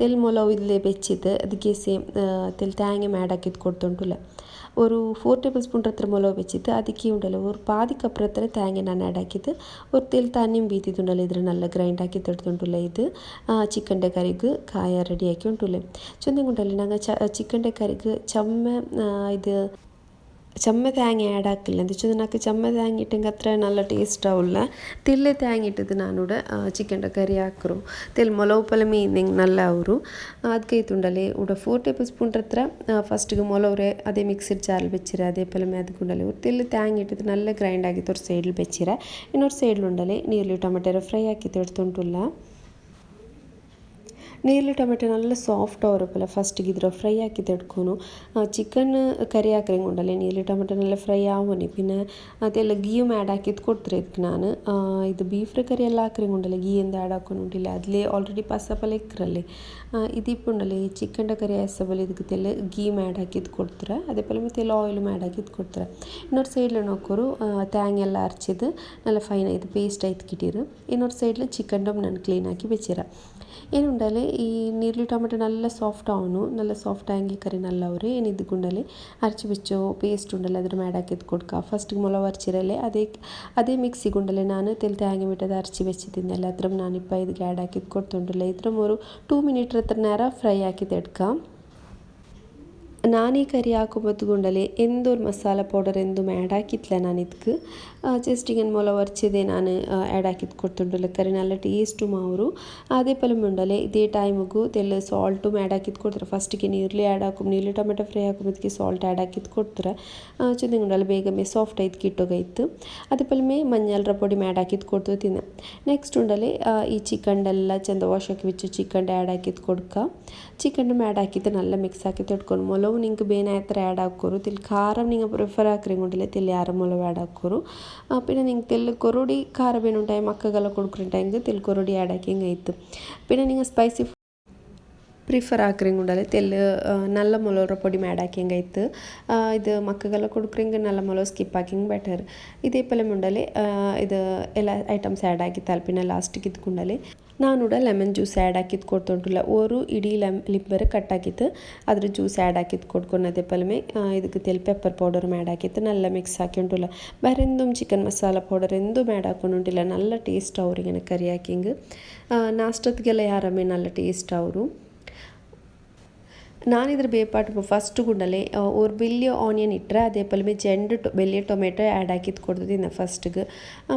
S1: തെൽ മുളവ് ഇതിൽ വെച്ചിത് അതിക്ക് സെയിം തെൽ തേങ്ങയും ആഡാക്കി കൊടുത്തോണ്ടല്ല. ഒരു ഫോർ ടേബിൾ സ്പൂൺ അത്ര മുളവ് വെച്ചിത് അതിക്ക് ഉണ്ടല്ലോ ഒരു പാതി കപ്പറത്ര തേങ്ങ ഞാൻ ആഡാക്കിയത് ഒരു തെൽ തന്നെയും വീതിയതുണ്ടല്ലോ ഇതിൽ നല്ല ഗ്രൈൻഡ് ആക്കി തെടുത്തുണ്ടല്ലോ ഇത്. ചിക്കന്റെ കറിക്ക് കായ റെഡി ആക്കി ഉണ്ടല്ലേ ചെന്നും കൊണ്ടല്ലേ ഞങ്ങൾ ചിക്കന്റെ കറിക്ക് ചമ്മ ഇത് ചമ്മ തേങ്ങ ആഡ് ആക്കില്ല എന്താ വെച്ചാൽ నాకు ചമ്മ തേങ്ങ ഇട്ടെങ്കിൽ അത്ര നല്ല ടേസ്റ്റ് ആവില്ല ತೆಲ್ಲೆ ತೇಂಗ ಇಟ್ಟದ್ದು ನಾನುಡ ಚಿಕನ್ ಕರಿ ಹಾಕ್ರು ತೆಲ್ ಮೊಲವು ಪಲ ಮೀನಿಂಗ್ ನಲ್ಲ ಅವರು ಅದಕ್ಕೆ ಇತ್ತುಂಡಲೆ ಉಡ ಫೋರ್ ಟೇಬಲ್ ಸ್ಪೂನ್ ಹತ್ರ ಫಸ್ಟಿಗೆ ಮೊಲವ್ರೆ ಅದೇ ಮಿಕ್ಸಿರ್ ಜಾರ್ಲ್ ಬೆಚ್ಚಿರ ಅದೇ ಪಲ ಮೇ ಅದಕ್ಕುಂಡಲೆ ಅವ್ರು ತೆಲ್ಲೆ ತೇಂಗ ಇಟ್ಟದ್ದು നല്ല ಗ್ರೈಂಡ್ ಆಗಿತ್ತು ಅವ್ರ ಸೈಡ್ಲ್ ಬೆಚ್ಚಿರ ಇನ್ನೊರು ಸೈಡ್ಲ್ ಉಂಡಲೆ ನೀರ್ಲಿ ಟೊಮೆಟೊ ಫ್ರೈ ಹಾಕಿ ತೆಡ್ತುಂಟುಲ್ಲ ನೀರುಳ್ಳಿ ಟೊಮೆಟೊ ನಲ್ಲ ಸಾಫ್ಟ್ ಅವರಪ್ಪಲ್ಲ ಫಸ್ಟಿಗೆ ಇದ್ರೆ ಫ್ರೈ ಹಾಕಿ ತಡ್ಕೊನು ಚಿಕನ್ ಕರಿ ಹಾಕ್ರಂಗೆ ಉಂಡಲ್ಲ ನೀರುಳ್ಳಿ ಟೊಮೆಟೋನೆಲ್ಲ ಫ್ರೈ ಆವನಿ. ಪಿನ್ನ ಅದೆಲ್ಲ ಗೀಮ್ ಮ್ಯಾಡ್ ಹಾಕಿದ್ ಕೊಡ್ತ್ರಿ ಅದಕ್ಕೆ ನಾನು. ಇದು ಬೀಫ್ ಕರಿ ಎಲ್ಲ ಹಾಕ್ರಂಗೆ ಗೀ ಎಂದ ಆ್ಯಡ್ ಹಾಕೊಂಡು ಉಂಟಿಲ್ಲ. ಅದಲೇ ಆಲ್ರೆಡಿ ಪಸಪಲ್ಲ ಇಕ್ರಲ್ಲಿ ಇದಿಪ್ಪುಂಡಲ್ಲ ಈ ಚಿಕನ್ ಕರಿ ಹೆಸಬಲ್ಲ ಇದಕ್ಕೆ ತೆಲ್ಲ ಗೀ ಮ್ಯಾಡ್ ಹಾಕಿದ್ ಕೊಡ್ತಾರೆ ಅದೇ ಪಲ್ಲ ಮತ್ತೆ ಎಲ್ಲ ಆಯಿಲ್ ಆ್ಯಡ್ ಹಾಕಿದ್ ಕೊಡ್ತಾರೆ ಇನ್ನೊಂದು ಸೈಡ್ಲ ನೋಕರು ತ್ಯಾಂಗ್ ಎಲ್ಲ ಅರ್ಚಿದ നല്ല ಫೈನ್ ಇದು ಪೇಸ್ಟ್ ಆಯ್ತು ಕಿಟ್ಟಿರು ಇನ್ನೊಂದು ಸೈಡ್ಲ ಚಿಕನ್ ಡೊಮ್ ನಾನು ಕ್ಲೀನ್ ಹಾಕಿ ಬೆಚ್ಚಿರ. ఏనుండాలి ఈ నీళ్ళు టమాటా నల్ల సాఫ్ట్ అవును నల్ల ಸಾಫ್ಟ್ ಆಗಿ ಕರಿ ನಲ್ಲ ಅವರು ಏನಿದ್ದು ಗುಂಡಲ್ಲಿ? ಅರ್ಚಿ ಬಿಚ್ಚೋ ಪೇಸ್ಟ್ ಉಂಡಲ್ಲ ಅದ್ರ ಮ್ಯಾಡಾಕಿ ಎದ್ದು ಕೊಡ್ಕ. ಫಸ್ಟಿಗೆ ಮೊಲ ಅರ್ಚಿರಲೆ ಅದೇ ಅದೇ ಮಿಕ್ಸಿ ಗುಂಡಲೆ ನಾನು ತೆಲ್ತೆ ಆಗಿ ಬಿಟ್ಟದ ಅರ್ಚಿ ಬೆಚ್ಚಿದ್ದಿದ್ದೆಲ್ಲ ಅದ್ರ ನಾನು ಇಪ್ಪ ಇದು ಗ್ಯಾಡ್ ಹಾಕಿದ್ದು ಕೊಡ್ತುಂಡಲ್ಲ. ಇದ್ರ ಮೂರು ಟೂ ಮಿನಿಟ್ ಹತ್ರ ನೇರ ಫ್ರೈ ಹಾಕಿದ್ದು ಎಡ್ಕ ನಾನೀ ಕರಿ ಹಾಕೋ ಬದ್ದುಗೊಂಡಲೆ ಎಂದೋರ್ ಮಸಾಲ ಪೌಡರ್ ಎಂದು ಮ್ಯಾಡ್ ಹಾಕಿತ್ಲೆ ನಾನು ಇದಕ್ಕೆ ചെസ്റ്റിങ്ങൻ മൂല വരച്ചതേ ഞാൻ ആഡ് ആക്കി കൊടുത്തിട്ടുള്ളൂ കറി നല്ല ടേസ്റ്റും ആവും. അതേപോലെ ഉണ്ടല്ലേ ഇതേ ടൈമുക്ക് തെല്ല സോൾട്ടും ആഡ് ആക്കി കൊടുത്തു ഫസ്റ്റ് നീർലി ആഡ് ആക്കും. നീർലി ടൊമാറ്റോ ഫ്രൈ ആക്കും ഇതിക്ക് സോൾട്ട് ആഡ് ആക്കി കൊടുത്തു ചെന്നിട്ടുണ്ടല്ലോ വേഗമേ സോഫ്റ്റ് ആയി കിട്ടുകയത്ത് അതേപോലെ മഞ്ഞളറ പൊടിയും ആഡ് ആക്കി കൊടുത്തു തിന്ന. നെക്സ്റ്റ് ഉണ്ടല്ലേ ഈ ചിക്കന്റെല്ലാം ചെന്ത വാഷൊക്കെ വെച്ച് ചിക്കൻ ആഡ് ആക്കി കൊടുക്കുക. ചിക്കൻ ആഡ് ആക്കി നല്ല മിക്സ് ആക്കി തെടുക്കണം മുളവും നിങ്ങൾക്ക് ബേനായത്ര ആഡ് ആക്കൂറു തിൽ കാരം നിങ്ങൾ പ്രിഫർ ആക്കുകയും കൊണ്ടില്ലേ തെല്ലാറ മുളവ് ആഡ് ആക്കൂറു പിന്നെ ನಿಂಗೆ ತೆಲ್ ಕೊರೊಡಿ ಖಾರ ಬೇನುಂಟಾಯಿ ಮಕ್ಕಗೆಲ್ಲ ಕೊಡ್ಕೊಂಟಾಯ್ಗೆ ತೆಲ್ ಕೊರೊಡಿ ಆ್ಯಡ್ ಹಾಕಿ ಹಿಂಗಾಯ್ತು പിന്നെ നിങ്ങൾ ಸ್ಪೈಸಿ ಪ್ರಿಫರ್ ಹಾಕ್ರಿಂಗ್ ಉಂಡಲೆ ತೆಲ್ ಆ, ನಲ್ಲ ಮೊಲೋರ ಪೊಡಿ ಮ್ಯಾಡ್ ಹಾಕಿಂಗ್ ಆಯ್ತು ಆ, ಇದು ಮಕ್ಕಗೆಲ್ಲ ಕೊಡ್ಕ್ರಿಂಗ್ ನಲ್ಲ ಮೊಲೋ ಸ್ಕಿಪ್ ಹಾಕಿಂಗ್ ಬೆಟರ್ ಇದೇ ಪಲ್ಯ ಮುಂಡಲೆ ಆ, ಇದು ಎಲ್ಲ ಐಟಮ್ಸ್ ಆ್ಯಡ್ ಆಗಿ ತಲ್ಪಿನ ಲಾಸ್ಟಿಗೆ ಇದ್ಕೊಂಡಲೆ ನಾನುಡ ಲೆಮನ್ ಜ್ಯೂಸ್ ಆ್ಯಡ್ ಹಾಕಿದ್ದು ಕೊಡ್ತೊಂಟಿಲ್ಲ ಓರು ಇಡೀ ಲೆಮ್ ಲಿಂಬರ್ ಕಟ್ ಹಾಕಿತ್ತು ಅದ್ರ ಜ್ಯೂಸ್ ಆ್ಯಡ್ ಹಾಕಿದ್ದು ಕೊಡ್ಕೊಂಡದೆ ಪಲ್ಮೆ ಇದಕ್ಕೆ ತೆಲ್ ಪೆಪ್ಪರ್ ಪೌಡರ್ ಮ್ಯಾಡ್ ಹಾಕಿತ್ತು ನಲ್ಲ ಮಿಕ್ಸ್ ಹಾಕಿ ಉಂಟಿಲ್ಲ ಬೇರೆ ಎಂದೂ ಚಿಕನ್ ಮಸಾಲ ಪೌಡರ್ ಎಂದೂ ಮ್ಯಾಡ್ ಹಾಕೊಂಡು ಉಂಟಿಲ್ಲ ನಲ್ಲ ಟೇಸ್ಟ್ ಅವ್ರಿಗೆ ಕರಿ ಹಾಕಿಂಗ್ ನಾಷ್ಟೊತ್ತಿಗೆಲ್ಲ ಯಾರಮ್ಮೆ ನಲ್ಲ ಟೇಸ್ಟ್ ಅವರು ನಾನಿದ್ರ ಬೇಪಾಟ್ ಫಸ್ಟ್ ಗುಂಡಲ್ಲಿ ಒಂದು ಬಿಲ್ಲಿಯ ಆನಿಯನ್ ಇಟ್ಟರೆ അതേപോലെ ജെണ്ട് വലിയ ടൊമാറ്റോ ആഡ് ആക്കി കൊടുത്തത് ഇന്ന ഫസ്റ്റ്ക്ക്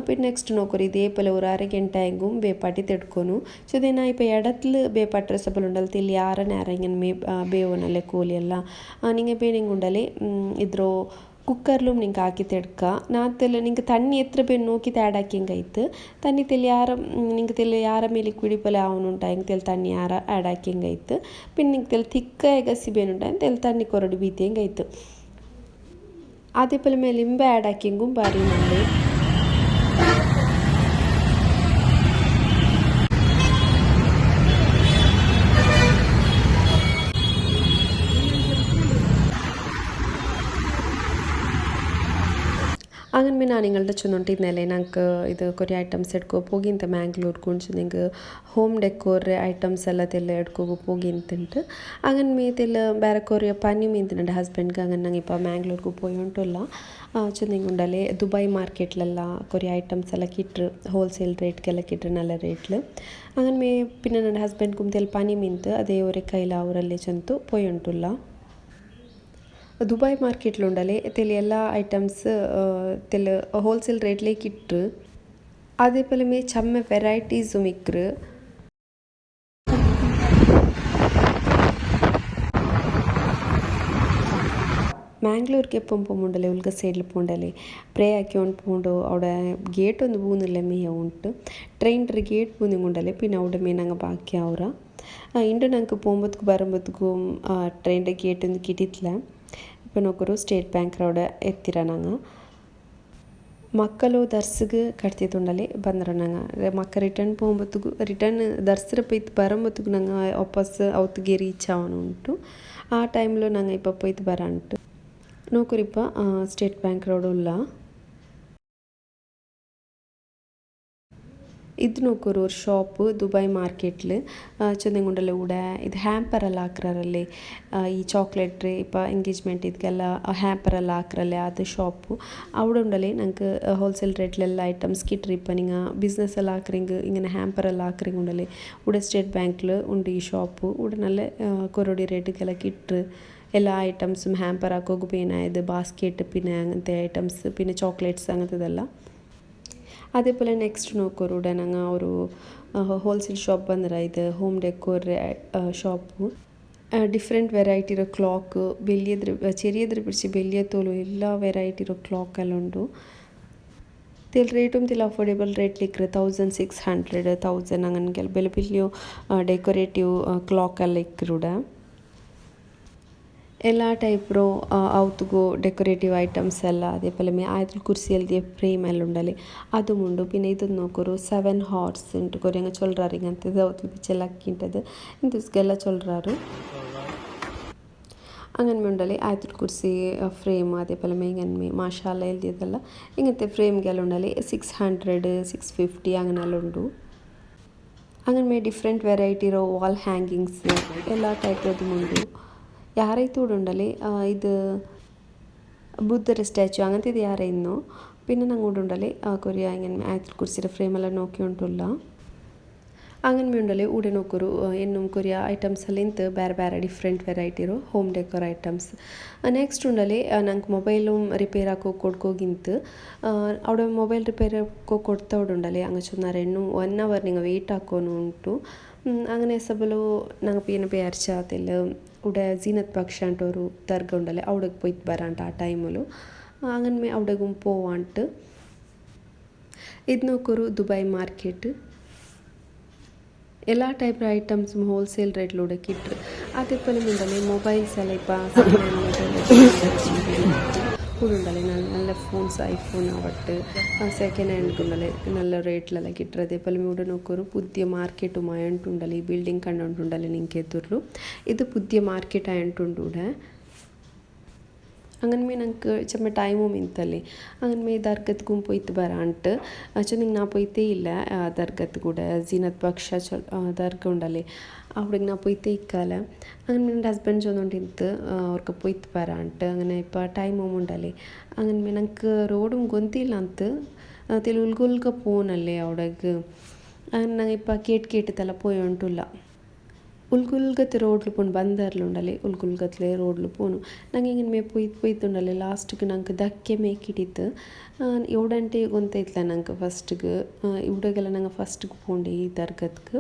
S1: പിന്നെ നെക്സ്റ്റ് നോക്കൊരു ഇതേപോലെ ഒരു അര ഗെണ്ടായെങ്കും ബേപ്പാട്ടി തെടുക്കോನು ಸೊ ಇದೇನ ഇപ്പോൾ ಎಡತ್ಲು ಬೇಪಾಟ್ ರೆಸಬಲ್ ಉಂಡಲ್ಲ ತಿಲ್ಲಿ ಯಾರ ನೇರ ಮೇ ಬೇವನಲ್ಲೇ ಕೂಲಿ ಎಲ್ಲ. ನಿಂಗೆ ಬೇನೆ ಇದ್ರೋ ಕುಕ್ಕರ್ಲು ನಿಂಗೆ ಹಾಕಿ ತೆಡ್ಕ ನಾತೆಲ್ಲ ನಿಂಗೆ ತಣ್ಣಿ ಎತ್ರ ಬೇ ನೋಕಿ ಆಯ್ತು ತಣ್ಣಿ ತೆಲ್ಲಿ ಯಾರ ನಿಂಗೆ ತೆಲ್ಲಿ ಯಾರ ಮೇಲೆ ಕುಡಿಪಲೆ ಅವನುಂಟ ಹಿಂಗೆ ತೆಲ್ ತಣ್ಣಿ ಯಾರ ಆ್ಯಡ್ ಹಾಕಿಂಗಾಯ್ತು ಪಿನ್ ನಿಂಗೆ ತೆಲ್ ತಿಕ್ಕ ಎಗಸಿ ಬೇನುಂಟ ತೆಲ್ ತಣ್ಣಿ ಕೊರಡು ಬೀತಿ ಹೆಂಗಾಯ್ತು அதே போல் லிம்ப ஆட் ஆக்கிங்கும் பாருங்கள் ഞാൻ നിങ്ങളുടെ ചുന്നുണ്ടിരുന്നല്ലേ ഞങ്ങൾക്ക് ഇത് കുറേ ഐറ്റംസ് എടുക്കുക പോകിന്ത മാംഗ്ലൂർ കുണിച്ച് നിങ്ങൾ ഹോം ಡೆಕೋರ್ ಐಟಮ್ಸ್ ಎಲ್ಲ ತೆಲ್ಲ ಎಡ್ಕೋಗು ಹೋಗಿ ತಿಂಟು ಅಂಗನ್ ಮೀತೆಲ್ಲ ಬೇರೆ ಕೊರಿಯ ಪನ್ನಿ ಮೀನ್ ತಿನ್ನಂಡು ಹಸ್ಬೆಂಡ್ಗೆ ಅಂಗನ್ ನಂಗೆ ಇಪ್ಪ ಮ್ಯಾಂಗ್ಳೂರ್ಗೂ ಪೋಯಿ ಉಂಟಲ್ಲ ಚೆನ್ನಿಂಗುಂಡಲೆ ದುಬೈ ಮಾರ್ಕೆಟ್ಲೆಲ್ಲ ಕೊರಿಯ ಐಟಮ್ಸ್ ಎಲ್ಲ ಕಿಟ್ರು ಹೋಲ್ಸೇಲ್ ರೇಟ್ಗೆಲ್ಲ ಕಿಟ್ರು നല്ല റേറ്റിൽ അങ്ങനെ പിന്നെ എൻ്റെ ഹസ്ബൻഡ് കുമ്പത്തിൽ പനി മിന്ത് അതേ ഒരു കയ്യിൽ അവരല്ലേ ചെന്തു പോയി ഉണ്ടുള്ള దుబాయ్ మార్కెట్లో ఉండలే తెలి ఎలా ఐటమ్స్ తెలు హోల్సేల్ రేట్లే కిట్టు அதே போலமே செம்ம வெரைட்டிஸும் இக்கு മാംഗ്ലൂർക്ക് എപ്പം പോകുമ്പോണ്ടല്ലേ ഉൽക്ക സൈഡിൽ പോകണ്ടല്ലേ പ്രേ ആക്കി കൊണ്ട് പോകുമ്പോൾ അവിടെ ഗേറ്റ് ഒന്ന് പോകുന്നില്ല മെയ്യ ഉണ്ട് ട്രെയിൻ്റെ ഗേറ്റ് പോകുന്ന കൊണ്ടല്ലേ പിന്നെ അവിടെ മേ ഞങ്ങൾ ബാക്കി ആവുക ഇണ്ട് ഞങ്ങൾക്ക് പോകുമ്പോഴത്തേക്കും വരുമ്പോഴത്തേക്കും ട്രെയിൻ്റെ ഗേറ്റ് ഒന്നും കിട്ടിയിട്ടില്ല ಇಪ್ಪ ಸ್ಟೇಟ್ ಬ್ಯಾಂಕ್ ರೋಡ್ ಎತ್ತಿರ ನನಗೆ ಮಕ್ಕಳು ದರ್ಸಗ ಕಡ್ತಿದುಂಡಲಿ ಬಂದ್ರ ನನಗೆ ಮಕ್ಕ ರಿಟರ್ನ್ ಪೋಂಬೊತ್ತುಗು ರಿಟರ್ನ್ ದರ್ಸ್ರ ಪೈತ್ ಬರೊತ್ತುಗೂ ನನಗೆ ವಾಪಸ್ ಔತ್ಗೆ ರೀಚ್ಛಾವನು ಉಂಟು. ಆ ಟೈಮ್ ಲಂಗ ಇಪ್ಪಪ್ಪಯ್ದು ಬರ ಉಂಟು. ನೌಕರು ಸ್ಟೇಟ್ ಬ್ಯಾಂಕ್ ರವ್ಡು ಉಲ್ಲ ഇത് ನೋಕೋರು ಅವ್ರ ಶಾಪು ದುಬೈ ಮಾರ್ಕೆಟ್ಲ್ ಚಂದಂಗುಂಡಲ್ಲ ಊಡ ಇದು ಹ್ಯಾಂಪರ್ ಎಲ್ಲ ಹಾಕ್ರರಲ್ಲಿ ಈ ಚಾಕ್ಲೇಟ್ ಇಪ್ಪ ಎಂಗೇಜ್ಮೆಂಟ್ ಇದಕ್ಕೆಲ್ಲ ಹ್ಯಾಂಪರ್ ಎಲ್ಲ ಹಾಕ್ರಲ್ಲೇ ಅದು ಶಾಪು അവിടെ ഞങ്ങൾക്ക് ഹോൾസെയിൽ റേറ്റിലെല്ലാം ഐറ്റംസ് കിട്ടിയിപ്പോൾ നിങ്ങൾ ബിസിനസ് എല്ലാം ആക്കറിങ്ക് ഇങ്ങനെ ഹാമ്പർ എല്ലാം ഉണ്ടല്ലേ? ഇവിടെ സ്റ്റേറ്റ് ബാങ്കിൽ ഉണ്ട് ഈ ഷോപ്പ് ഇവിടെ നല്ല കൊറോടി റേറ്റിക്കെല്ലാം കിട്ട്. എല്ലാ ഐറ്റംസും ഹാമ്പർ ആക്കുക പേനായത് ബാസ്ക്കറ്റ് പിന്നെ അങ്ങനത്തെ ഐറ്റംസ് പിന്നെ ചോക്ലേറ്റ്സ് അങ്ങനത്തെ ഇതെല്ലാം അതേപോലെ നെക്സ്റ്റ് നോക്കൂ റുടനങ്ങ ഒരു ഹോൾസെയിൽ ഷോപ്പ് വന്നിട്ട് home decor shop different variety clock വലിയ ചെറിയ പിടിച്ച് വലിയ തോലും എല്ലാ വെറൈറ്റി ക്ലോക്ക് എല്ലാം ഉണ്ട്. ഇതിൽ റേറ്റും അഫോർഡബിൾ റേറ്റ് റേറ്റിലേക്ക് തൗസൻഡ് സിക്സ് ഹൺഡ്രഡ് തൗസൻഡ് അങ്ങനെ വലിയ വലിയ ഡെക്കറേറ്റീവ് ക്ലോക്ക് എല്ലാം ഇക്കറുടെ ಎಲ್ಲ ಟೈಪ್ರು ഔത്തുകോ ഡെക്കറേറ്റീവ് ഐറ്റംസ് എല്ലാം അതേപോലെ ആയതിൽ എഴുതിയ ഫ്രെയിം എല്ലാം ഉണ്ടല്ലേ? അതുമുണ്ട് പിന്നെ ഇത് നോക്കൊരു സെവൻ ഹോർട്സ് ഉണ്ട്. കൊറിയങ്ങ ചൊല്ലാറ് ഇങ്ങനത്തെ ഇത് ഔത്തിപ്പിച്ചെല്ലാം ആക്കിയിട്ടത്. ചൊല്ലാറ് അങ്ങനെ ഉണ്ടല്ലേ? ആയത്തിൽ കുരിശി ഫ്രെയിം അതേപോലെ ഇങ്ങനെ മാഷാല എഴുതിയതെല്ലാം. ഇങ്ങനത്തെ ഫ്രെയിം കെല്ലാം ഉണ്ടല്ലേ? സിക്സ് ഹൺഡ്രഡ് സിക്സ് ഫിഫ്റ്റി അങ്ങനെയെല്ലാം ഉണ്ട്? അങ്ങനെ ഡിഫറെന്റ് വെറൈറ്റി റോ വാൾ ഹാങ്കിങ്സ് എല്ലാ ടൈപ്പ് അതുമുണ്ട് ಉಂಡು ಯಾರೈತು ಉಂಡಲಿ ಇದು ಬುದ್ಧರ ಸ್ಟ್ಯಾಚು അങ്ങനത്തെ ಯಾರೇ ಇನ್ನು പിന്നെ ನಂಗೆ ಉಂಡಲಿ ಕೊರಿಯ ಹಿಂಗೆ ಆಯ್ತು ಕುರ್ಸಿರ ಫ್ರೇಮ್ ಎಲ್ಲ ನೋಕಿ ಉಂಟುಲ್ಲ അങ്ങനെ ഉണ്ടല്ലേ ഊടെ നോക്കൊരു എന്നും കൊറിയ ಐಟಮ್ಸ್ ಇಂತ ಬೇರೆ ಬೇರೆ ಡಿಫ್ರೆಂಟ್ ವೆರೈಟಿ ಇರೋ ಹೋಮ್ ಡೆಕೋರ್ ಐಟಮ್ಸ್ ನೆಕ್ಸ್ಟ್ ಉಂಡಲ್ಲಿ ನಂಗೆ ಮೊಬೈಲು ರಿಪೇರ್ ಹಾಕೋ ಕೊಡ್ಕೋಗಿಂತ അവിടെ ಮೊಬೈಲ್ ರಿಪೇರ್ ಹಾಕೋ ಕೊಡ್ತಾ ಉಂಡಲ್ಲಿ ಹಂಗೆ ಚುನ್ನಾರೆ ಇನ್ನು ಒನ್ ಅವರ್ ನಿಂಗೆ ವೆಯ್ಟ್ ಹಾಕೋನು ಉಂಟು അങ്ങനെ സബലു ഞങ്ങൾ പിന്നെ പേർച്ചാത്തില്ല ഇവിടെ സീനത്ത് പക്ഷ అంటే ഒരു ദർഗ ഉണ്ടല്ലേ അവിടേക്ക് പോയിട്ട് വരാണ്ട് ആ ടൈമിൽ അങ്ങനെ അവിടേക്കും പോവാണ്ട് ഇത് നോക്കൊരു ദുബായ് മാർക്കറ്റ് എല്ലാ ടൈപ്പ് ഐറ്റംസും ഹോൾസെയിൽ റേറ്റിലൂടെ കിട്ടും അതേപോലെ ഉണ്ടല്ലേ മൊബൈൽസ് അല്ല ഇപ്പം കൂടുണ്ടല്ലേ നല്ല നല്ല ഫോൺസ് ഐഫോൺ ആവട്ടെ സെക്കൻഡ് ഹാൻഡ് ഉണ്ടല്ലേ നല്ല ರೇಟ್ಲೆಲ್ಲ കിട്ടും അതേപോലെ ഇവിടെ നോക്കൊരു പുതിയ മാർക്കറ്റുമായി ഉണ്ടല്ലേ ഈ ബിൽഡിംഗ് കണ്ടുകൊണ്ടുണ്ടല്ലേ നിങ്ങൾക്ക് എത്തുള്ളൂ ഇത് പുതിയ മാർക്കറ്റ് ആയിട്ടുണ്ട് ഇവിടെ അങ്ങനെ മേ ನಂಗೆ ಚಮ್ಮ ಟೈಮು ಮಿಂತಲ್ಲಿ അങ്ങനെ ಮೇ ದರ್ಗತ್ಗೂ ಪೊಯ್ತು ಬರಾಂಟ್ ಚಂದಿಂಗೆ ನಾ ಪೊಯ್ತೇ ಇಲ್ಲ ದರ್ಗತ್ ಕೂಡ ಜೀನತ್ ಪಕ್ಷ ಚೊಲ್ ದರ್ಗ ಉಂಡಲ್ಲಿ അവിടെങ്ങനെ പോയി തേക്കാല അങ്ങനെ എന്റെ ഹസ്ബൻഡ് ചെന്നുകൊണ്ടിരുന്നത് അവർക്ക് പോയി വരാണ്ട് അങ്ങനെ ഇപ്പോൾ ടൈമും ഉണ്ടല്ലേ? അങ്ങനെ എനിക്ക് റോഡും കൊന്തിയില്ലാത്ത അന്ത് തെലുഗുൽക്ക് പോകണല്ലേ അവിടേക്ക്? അങ്ങനെ ഇപ്പം കേട്ട് കേട്ട് തല പോയോണ്ടില്ല. ಉಂಟುಲ್ಲ ಉಲ್ಗುಲ್ಗತ್ತೆ ರೋಡ್ಲು ಪೋನು ಬಂದರ್ಲು ಉಂಡಲೆ ಉಲ್ಗುಲ್ಗತ್ಲೆ ರೋಡ್ಲು ಪೋನು ನಂಗೆ ಹಿಂಗೆ ಮೇ ಪೊಯ್ತು ಪೊಯ್ತುಂಡಲೆ ಲಾಸ್ಟ್ಗೆ ನಂಗೆ ಧಕ್ಕೆ ಮೇಕಿಡಿತ್ತು ಎವಡಂಟೆ ಗೊಂತೈತ್ಲ ನಂಗೆ ಫಸ್ಟ್ಗೆ ಇವ್ಡಗೆಲ್ಲ ನಂಗೆ ಫಸ್ಟ್ಗೆ ಪೋಂಡೆ ಈ ದರ್ಗತ್ಗೆ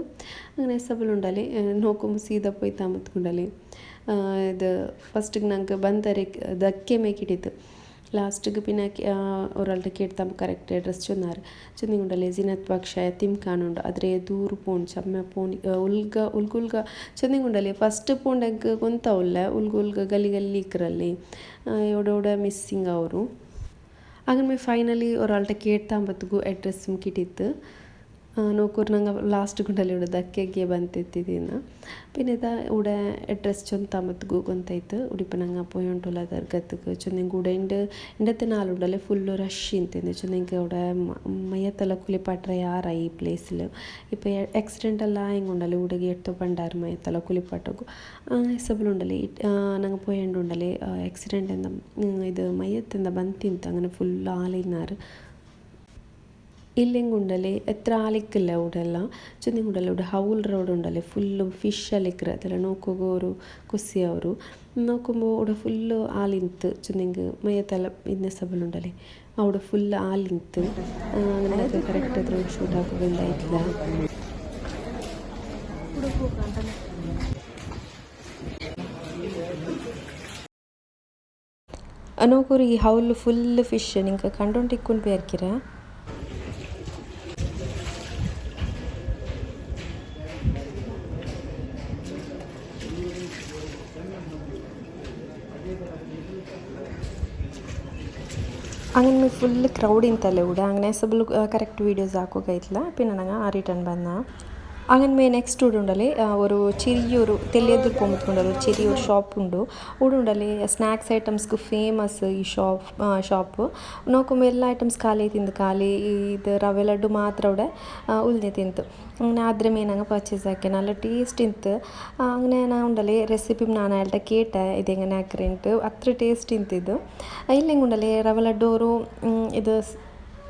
S1: അങ്ങനെ ಸಬಲ್ ಉಂಡಲೆ ನೋಕೊಂಬ ಸೀದಾ ಪೊಯ್ತಾ ಮತ್ಕೊಂಡಲೆ ಇದು ಫಸ್ಟ್ಗೆ ನಂಗೆ ಬಂದರೆ ಧಕ್ಕೆ ಮೇಕಿಡಿತ್ತು ലാസ്റ്റിക്ക് പിന്നെ ഒരാളുടെ കേട്ട് കറക്റ്റ് അഡ്രസ് ചൊന്നാറ് ചൊന്നിങ്ങുണ്ടല്ലേ ജിനത്ത് പക്ഷ ಯತೀಮ್ ಖಾನ್ ಉಂಡು ಆದರೆ ದೂರು ಪೋಂಡು ಚಮ್ಮ ಪೋಣಿ ಉಲ್ಗ ಉಲ್ಗುಲ್ಗ ಚಂದಿಂಗುಂಡಲ್ಲಿ ಫಸ್ಟ್ ಪೋಂಡಾಗ ಗೊಂತಾವುಲ್ಲ ಉಲ್ಗ ಉಲ್ಗ ಗಲ್ಲಿ ಗಲ್ಲಿ ಇಕ್ಕರಲ್ಲಿ ಎವಡೋಡ ಮಿಸ್ಸಿಂಗ್ ಅವರು അങ്ങനെ ഫൈനലി ഒരാളുടെ കേട്ടാകുമ്പോഴത്തേക്കും അഡ്രസ്സും കിട്ടിയിട്ട് നോക്കൂർ ഞങ്ങൾ ലാസ്റ്റ് കൊണ്ടಲ್ಲಿ ದಕ್ಕೆಗೆ ಬಂತಿತ್ತಿದ್ದೀನ പിന്നെ ഇതാ ഇവിടെ ഡ്രസ് ചൊന്ന് തമത്ത് ഗൂകൊന്തായിട്ട് ഉടിപ്പ് ഞങ്ങൾ അപ്പോൾ ഉണ്ടല്ല ദർഗത്തക്ക് ചൊന്നെങ്കിൽ ഉണ്ട് എൻ്റെ ആളുണ്ടല്ലേ ഫുള്ള് റഷ് ഇന്ത്യന്ന് ചൊന്നെങ്കിൽ അവിടെ മയ്യത്തല്ല കുലിപ്പാട്ടറ ആറായി ഈ പ്ലേസിൽ ഇപ്പോൾ ആക്സിഡൻ്റ് എല്ലാം ആയെങ്കുണ്ടല്ലേ ഉടകി എടുത്ത് പണ്ടാറ് മയ്യത്തല്ല കുലിപ്പാട്ടക്കും എസബിലുണ്ടല്ലേ ഞങ്ങൾ പോയതുകൊണ്ടല്ലേ ആക്സിഡൻ്റ് എന്താ ഇത് മയ്യത്തെന്താ ബന്തിന്ത അങ്ങനെ ഫുൾ ആലിനാറ് ഇല്ലെങ്കിൽ ഉണ്ടല്ലേ എത്ര എത്രാലിക്കില്ല ഇവിടെಲ್ಲ ಚಂದಿಗುಂಡಲ್ಲ ഇവിടെ ഹൗൽ റോഡ് ഉണ്ടല്ലേ ಫುಲ್ಲು ഫിഷ് ಅಲಿಕ್ರ ಅದೆಲ್ಲ ನೋಕೋಗೋರು ಕುಸಿ ಅವರು ನೋക്കുമ്പോൾ ഇവിടെ ഫുള്ള് ആലിന്ത് ചുന്നെങ്ക് മയത്തല ഇന്ന സബലുണ്ടല്ലേ അവിടെ ഫുള്ള് ആലിന്ത് അങ്ങനെ കറക്റ്റ് അത്ര ഷൂട്ട് ആക്കുകയുണ്ടായിട്ടില്ല ಅನೋಕೂರಿ ಹೌಲ್ ಫುಲ್ ಫಿಶ್ ನಿಂಗೆ ಕಂಡೊಂಡಿಕ್ಕೊಂಡು ಬೇರ್ಕಿರ അങ്ങനെ మీ ఫుల్ క్రౌడ్ ఇంతలే కూడా అంగనే సబులు కరెక్ట్ వీడియోస్ దాకోగైట్లా పిన్న నంగా ఆ రిటర్న్ బన్నా അങ്ങനെ നെക്സ്റ്റ് ഇവിടെ ഉണ്ടല്ലേ ഒരു ചെറിയൊരു തെല്ലിയത്തിൽ പോകുമ്പോൾ ഒരു ചെറിയൊരു ഷോപ്പുണ്ട് ഇവിടെ ഉണ്ടല്ലേ സ്നാക്സ് ഐറ്റംസ്ക്ക് ഫേമസ് ഈ ഷോപ്പ് ഷോപ്പ് നോക്കുമ്പോൾ എല്ലാ ഐറ്റംസ് ಖಾಲಿ ತಿಂದು ಖಾಲಿ ಇದು ರವೆ ಲಡ್ಡು ಮಾತ್ರ ಅವಡೆ ಉಲ್ನೆ ತಿಂತು അങ്ങനെ ആദ്യം ഞാനങ്ങ് പർച്ചേസ് ആക്കി നല്ല ടേസ്റ്റ് ഇന്ന് അങ്ങനെ ഞാൻ ഉണ്ടല്ലേ റെസിപ്പി ഞാൻ അയാളുടെ കേട്ട ഇതെങ്ങനെ ആക്കിയിട്ട് അത്ര ടേസ്റ്റ് ഇന്ന് ഇത് ഇല്ലെങ്കിൽ ഉണ്ടല്ലേ റവ ലഡ്ഡു ഒരു ഇത്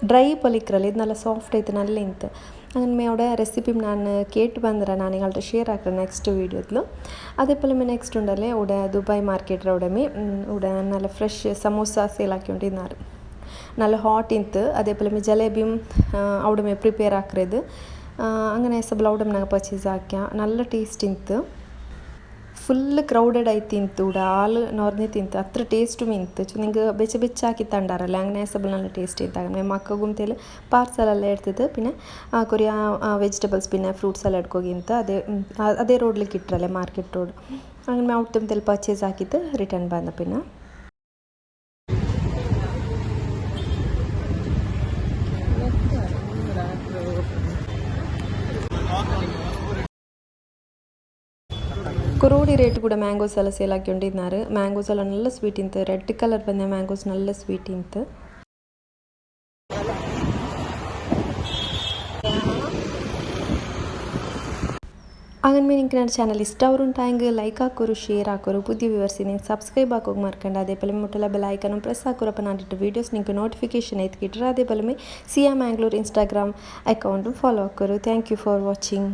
S1: ಡ್ರೈ ಪಲಿಕ್ರಲ್ಲಿ ಇದು ನಲ್ಲ ಸಾಫ್ಟ್ ಐತೆ ನಲ್ಲಿಂತ അങ്ങനെയോടെ റെസിപ്പിയും ഞാൻ കേട്ട് വന്നിട്ട് ഞാൻ നിങ്ങളുടെ ഷെയർ ആക്കുക നെക്സ്റ്റ് വീഡിയോയിൽ അതേപോലെ തന്നെ നെക്സ്റ്റ് ഉണ്ടല്ലേ? ഇവിടെ ദുബായ് മാർക്കറ്റിലെ ഉടമ. ഇവിടെ നല്ല ഫ്രഷ് സമോസ സെയിലാക്കിക്കൊണ്ട് ഇന്നാറ് നല്ല ഹോട്ട് ഇന്ത് അതേപോലെ തന്നെ ജലേബിയും അവിടെ പ്രിപ്പയർ ആക്കരുത് അങ്ങനെ സബ്ലൗഡം ഞങ്ങൾ പർച്ചേസ് ആക്കിയ. നല്ല ടേസ്റ്റ് ಫುಲ್ ಕ್ರೌಡೆಡ್ ಆಯ್ತು ತಿಂತು ಆಲ್ ನೊರ್ನಿ ತಿಂತು ಅತ್ರ ಟೇಸ್ಟು ಮಿಂತು ನಿಂಗೆ ಬೆಚ್ಚ ಬೆಚ್ಚ ಹಾಕಿ ತಂಡಾರಲ್ಲ ಹಂಗೆ നേസബിൾ നല്ല ടേസ്റ്റ് ചെയ്താകും മക്കൾക്കും തേല് പാർസലെല്ലാം എടുത്തത് പിന്നെ കൊറിയ വെജിറ്റബിൾസ് പിന്നെ ಫ್ರೂಟ್ಸ್ ಎಲ್ಲ ಇಟ್ಕೋಗಿಂತ ಅದೇ ಅದೇ ರೋಡ್ಲಿಕ್ಕೆ ಇಟ್ಟರಲ್ಲೇ ಮಾರ್ಕೆಟ್ ರೋಡ್ ಹಂಗೆ ನಾವು ತೆಲ್ ಪರ್ಚೇಸ್ ಹಾಕಿದ್ದು ರಿಟರ್ನ್ ಬಂದ ಪಿನ್ನ కురోడి రేటు కూడా మ్యాంగోస్ అలా సేలాకి ఉండినారు మ్యాంగోస్ అలా నల్ల స్వీట్ ఇంత రెడ్ కలర్ ಬಂದ మ్యాంగోస్ నల్ల స్వీట్ ఇంత ಹಾಗಂದ ಮೇಲೆ ನಿಂಗೆ ನನ್ನ ಚಾನಲ್ ಇಷ್ಟ ಅವರು ಉಂಟಾಂಗೆ ಲೈಕ್ ಹಾಕೋರು ಶೇರ್ ಹಾಕೋರು ಬುದ್ಧಿ ವಿವರಿಸಿನಿ ಸಬ್ಸ್ಕ್ರೈಬ್ ಹಾಕೋಗಿ ಮಾರ್ಕೊಂಡು ಅದೇ ಬಲಮೆ ಮುಟ್ಟಲ ಬೆಲ್ ಐಕನ್ನು ಪ್ರೆಸ್ ಹಾಕೋರಪ್ಪ ನಾನು ವೀಡಿಯೋಸ್ ನಿಂಗೆ ನೋಟಿಫಿಕೇಷನ್ ಎತ್ಕಿಟ್ರೆ ಅದೇ ಬಲಮೆ ಸಿಯಾ ಮ್ಯಾಂಗ್ಳೂರ್ ಇನ್ಸ್ಟಾಗ್ರಾಮ್ ಅಕೌಂಟು ಫಾಲೋ ಹಾಕೋರು ಥ್ಯಾಂಕ್ ಯು ಫಾರ್ ವಾಚಿಂಗ್